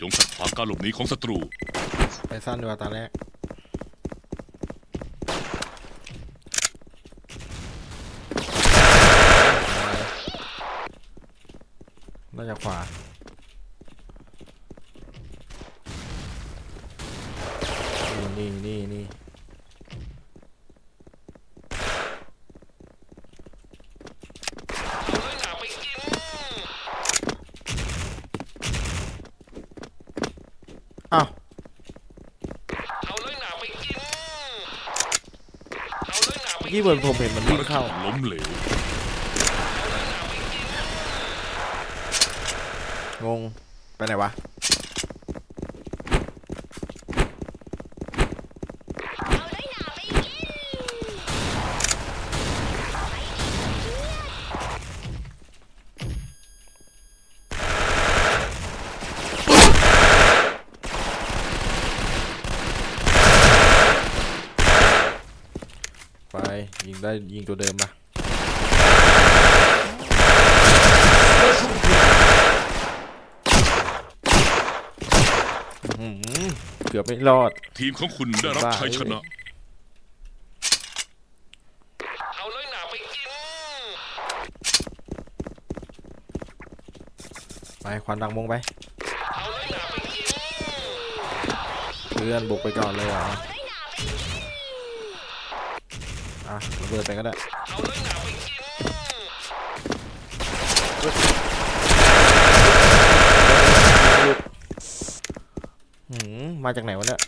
จงขัดขวางการหลบหนีของศัตรู ไปสั้นดีกว่าตาแรก น่าจะขวา นี่นี่นี่นี่ เอาเลยหนาไปกิน อ้าวเอาเลยหนาไปกินเอาเลยหนาไปเมื่อกี้เหมือนผมเห็นมันวิ่งเข้า ล้มเหลวเอาเลยหนาไปกินงง ไปไหนวะ เอาเลยหนาไปกิน ไป ยิงได้ยิงตัวเดิมปะอื้อหือเกือบไม่รอด ทีมของคุณได้รับบ้าชัยชนะ เอาเลยหนาไปกิน ไปควันดังวงไป เอาเลยหนาไปกิน เพื่อนบุกไปก่อนเลยเหรอ อะระเบิดไปก็ได้เอาเลยหนาไปกินหืมมาจากไหนวะเนี่ย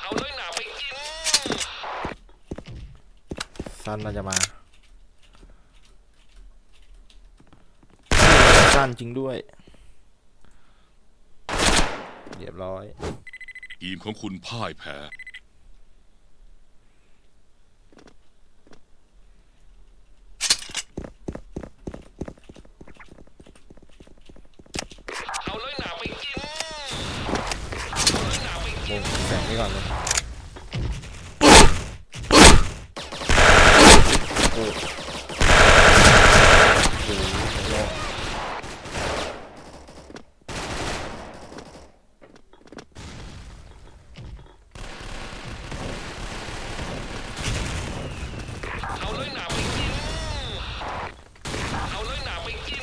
เอาเลยหนาไปกินสั้นน่าจะมาสั้นจริงด้วย เรียบร้อย ทีมของคุณพ่ายแพ้ เอาเลยหนาไปกิน เอาเลยหนาไปกิวนงแสงนี้ก่อนเลยโอ้โหโอ้โหรอด เอาเลยหนาไปกิน เอาเลยหนาไปกิน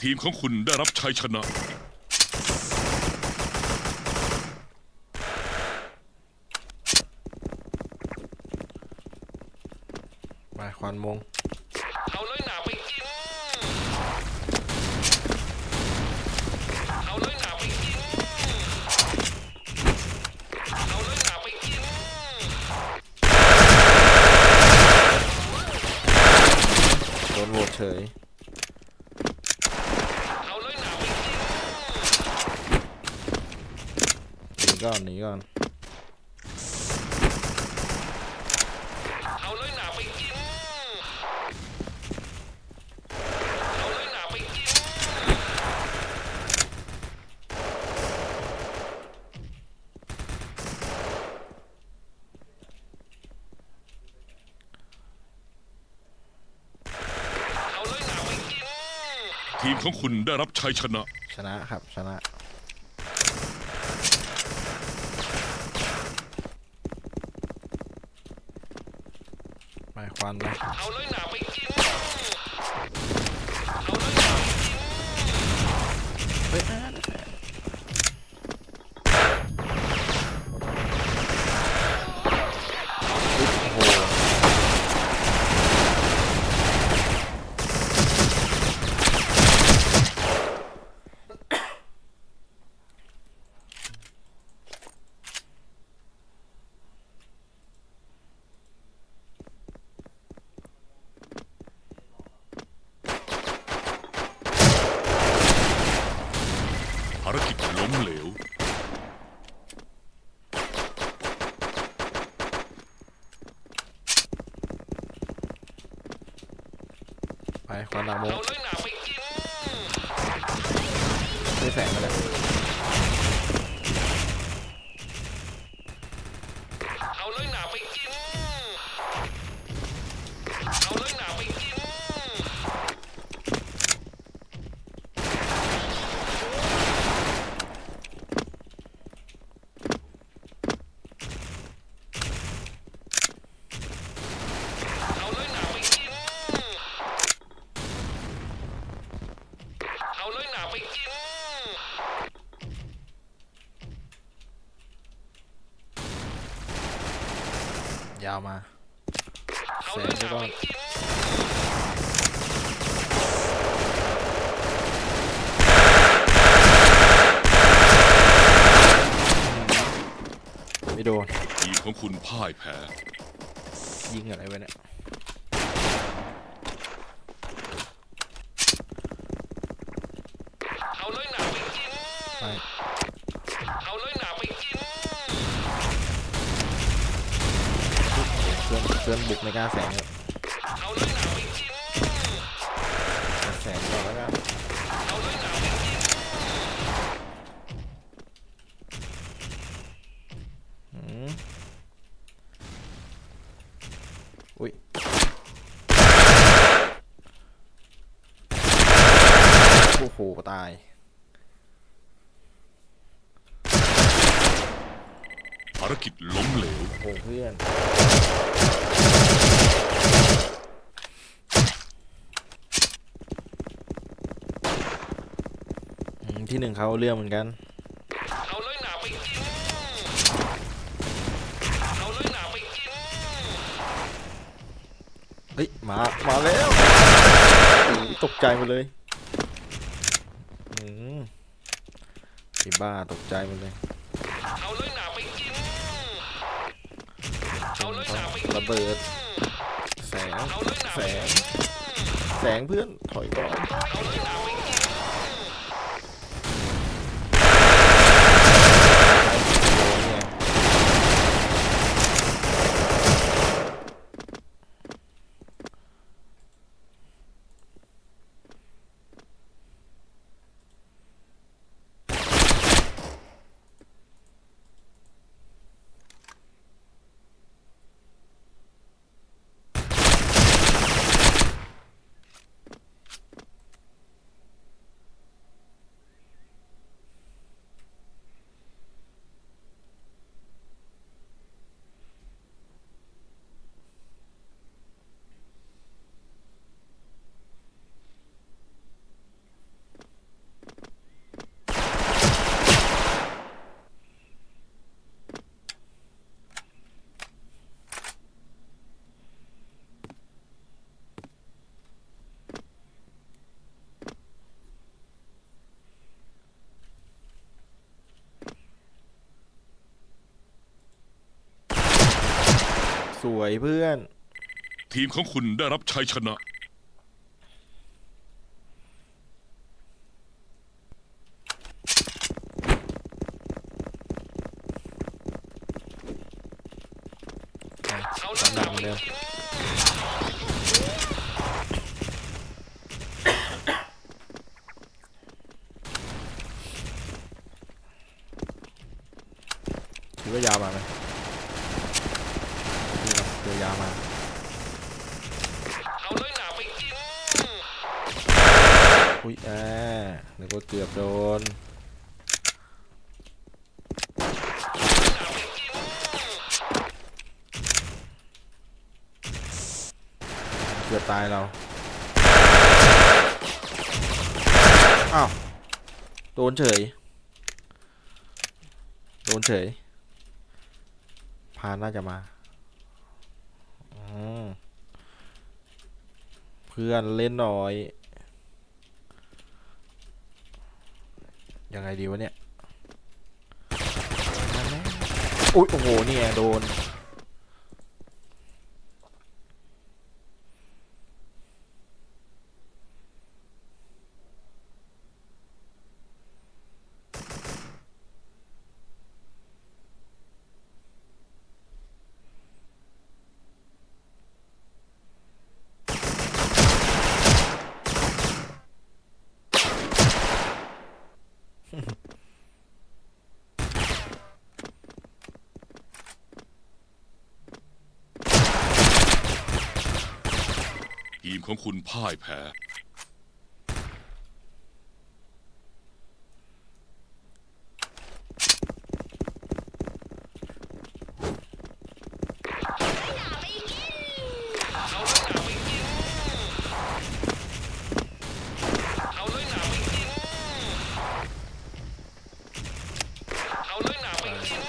ี มของคุณได้รับชัยชนะไปควันมง เอาเลยหนาไปกิน เอาเลยหนาไปกิน เอาเลยหนาไปกิน โดนโหวตเฉย เอาเลยหนาไป กินยิงก่อนหนีก่อนเอาเลยหนาไปกินเอาเลยหนาไปกินเอาเลยหนาไปกิน ทีมของคุณได้รับชัยชนะ ชนะครับชนะ ไปควันนะเอาเลยหนาไปกินเอาเลยหนาไปกินเฮ้ยอ่าโอ้โห ภารกิจล้มเหลว ไป ควันดังโมเอาเลยหนาไปกิน ได้แสงมาแล้ว ยาวมาเอาแสเลงยหไปนาก่อไปนกินไม่โดน ทีมของคุณพ่ายแพ้ ยิงอะไรไว้เนี่ย เอาเลยหนาไปกิน ไป เอาเลยหนาไปกิน เพื่อนบุกไม่กล้าแสงเลยเอาเลยแสงก่อนแล้วกันอุ้ยโอ้โหตายารกิจล้มเหลว โอ้เพื่อนที่หนึ่งเขาเรื่องเหมือนกัน เอาเลยหนาไปกิน เอาเลยหนาไปกิน เฮ้ย มา มาแล้ว ตกใจหมดเลยอืมไอ้บ้าตกใจหมดเลย เอาเลยหนา ระเบิด แสงเอาเลยหนาแสไปงกินแสงเพื่อน ถอยก่อน วยเพื่อน ทีมของคุณได้รับชัยชนะ เอาเลยสหรับเหมืเดิม กือบตายเราอ้าวโดนเฉย โดนเฉย พานน่าจะมาเพื่อนเล่นหน่อย ยังไงดีวะเนี่ยอุ๊ยโอ้โห นี่ไงโดน ทีมของคุณพ่ายแพ้ เอาเลยหนาไปกิน เอาเลยหนาไปกิน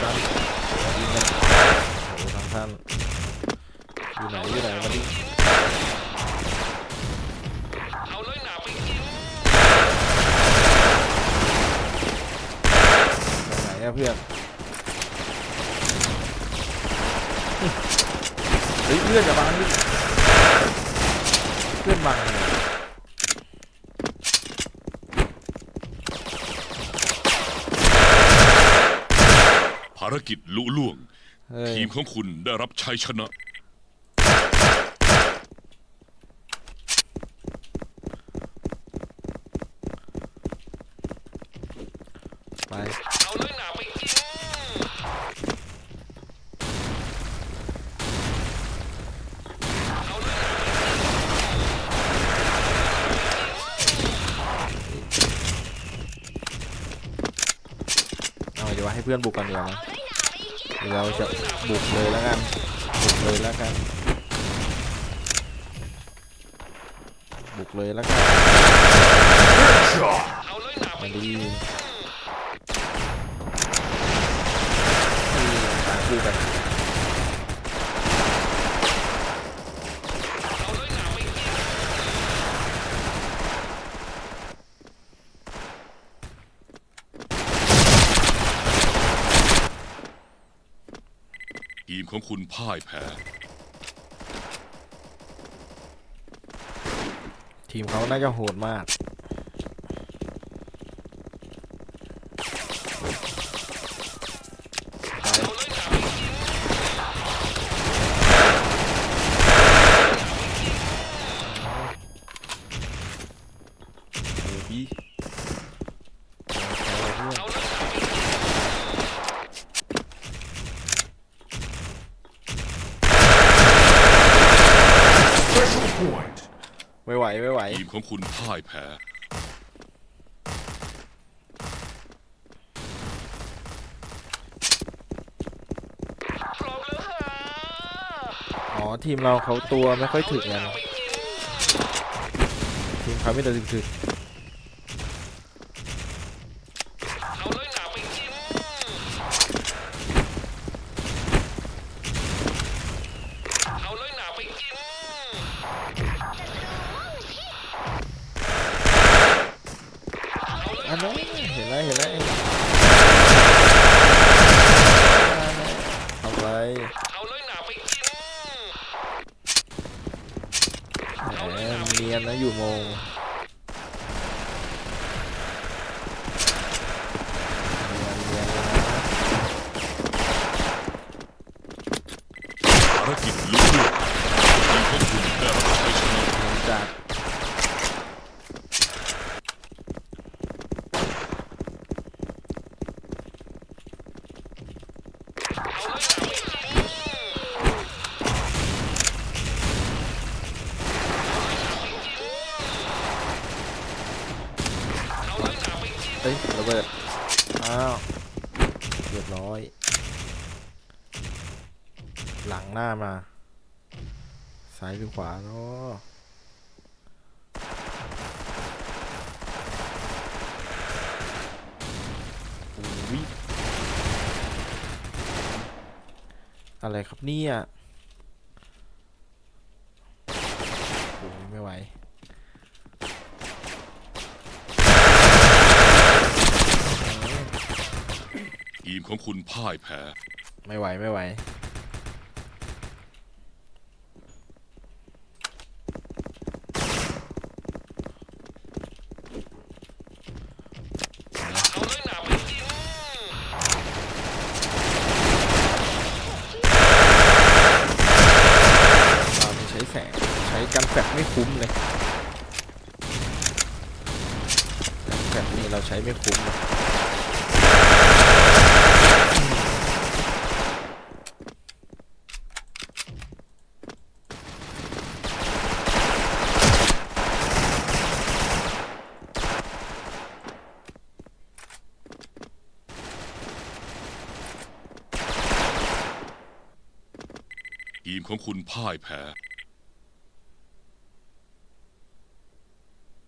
สั้นยิงกันโอ้โหทางท่านอยู่ไหนอยู่ไหนมาดิ เอาเลยหนาไปกินไหนอะเพื่อนเฮ้ยเพื่อนอย่าบังดิเพื่อนบังภารกิจลุล่วง เฮ้ยทีมของคุณได้รับชัยชนะ ไปเอาเลยหนาไปกินเอาเลยหนาไปกินเอาเดี๋ยวให้เพื่อนบุกกันดีกว่ามั้ยเอยนาไปกินเดี๋ยวเราจะบุกเลยแล้วกันบุกเลยแล้วกันบุกเลยแล้วกัน เอาเลยหนาไป มา กิ ดี น นี่ตายคู่กัน เอาเลยหนาไปกิน ทีม ของคุณพ่ายแพ้ ทีมเขาน่าจะโหดมาก ไป เอาเลยหนาไปกิน เออพี่เอาเพื่อน เอาเลยหนาไปกิน ไม่ไหวไม่ไหว ทีม ของคุณพ่ายแพ้พร้อมแล้วฮะอ๋อ ทีมเราเขาตัวไม่ค่อยถึงกันทีมเขาไม่ตัวถึงเเบิด อ้าว เรียบร้อย หลังหน้ามา ซ้ายหรือขวาเนาะอะไรครับเนี่ยโอ้ไม่ไหว ทีมของคุณพ่ายแพ้ ไม่ไหวไม่ไหว เอาเลยหนาไปกิน เราไม่ใช้แสง ใช้กันแฟกไม่คุ้มเลยกันแฟกนี่เราใช้ไม่คุ้มเลย ของคุณพ่ายแพ้